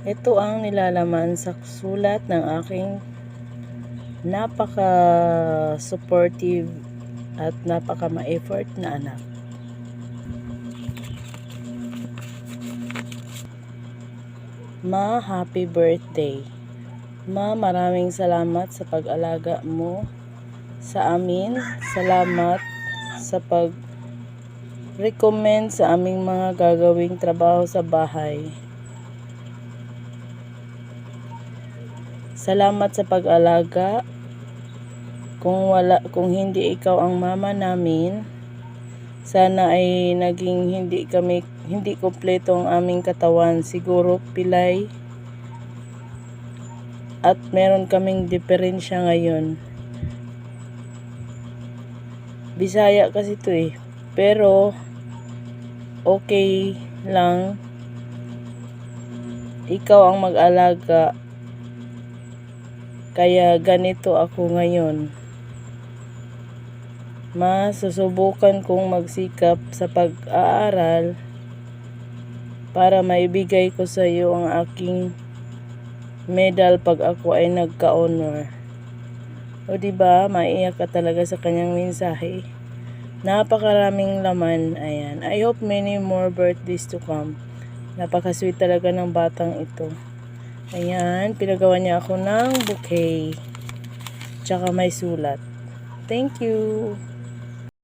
Ito ang nilalaman sa sulat ng aking napaka supportive at napaka ma-effort na anak. Ma, happy birthday. Ma, maraming salamat sa pag-alaga mo sa amin. Salamat sa pag recommend sa aming mga gagawing trabaho sa bahay. Salamat sa pag-alaga. Kung wala kung hindi ikaw ang mama namin, sana ay naging hindi kami hindi kompleto ang aming katawan. Siguro pilay at meron kaming diferensya ngayon. Bisaya kasi to eh. Pero okay lang ikaw ang mag-alaga kaya ganito ako ngayon. Mas susubukan kong magsikap sa pag-aaral para maibigay ko sa iyo ang aking medal pag ako ay nagka-honor. O di ba, maiyak ka talaga sa kanyang mensahe. Napakaraming laman. Ayan. I hope many more birthdays to come. Napaka-sweet talaga ng batang ito. Ayan, pinagawa niya ako ng bouquet. Tsaka may sulat. Thank you.